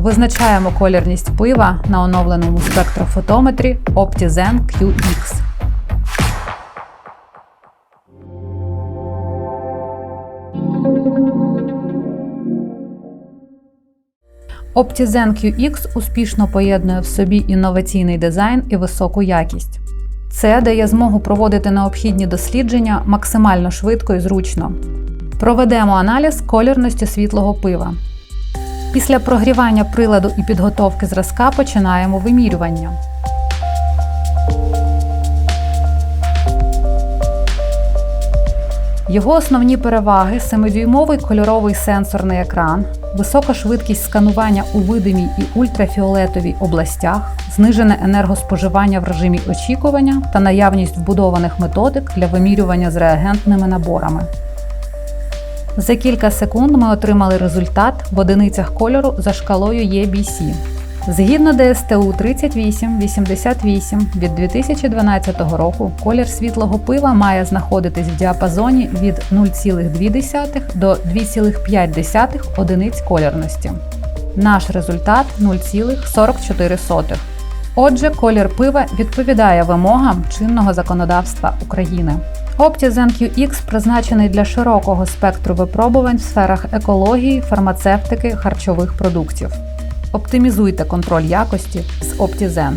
Визначаємо колірність пива на оновленому спектрофотометрі Optizen QX. Optizen QX успішно поєднує в собі інноваційний дизайн і високу якість. Це дає змогу проводити необхідні дослідження максимально швидко і зручно. Проведемо аналіз колірності світлого пива. Після прогрівання приладу і підготовки зразка починаємо вимірювання. Його основні переваги 7-дюймовий кольоровий сенсорний екран, висока швидкість сканування у видимій і ультрафіолетовій областях, знижене енергоспоживання в режимі очікування та наявність вбудованих методик для вимірювання з реагентними наборами. За кілька секунд ми отримали результат в одиницях кольору за шкалою EBC. Згідно ДСТУ 3888 від 2012 року, колір світлого пива має знаходитись в діапазоні від 0,2 до 2,5 одиниць колірності. Наш результат 0,44. Отже, колір пива відповідає вимогам чинного законодавства України. Optizen QX призначений для широкого спектру випробувань в сферах екології, фармацевтики, харчових продуктів. Оптимізуйте контроль якості з Optizen.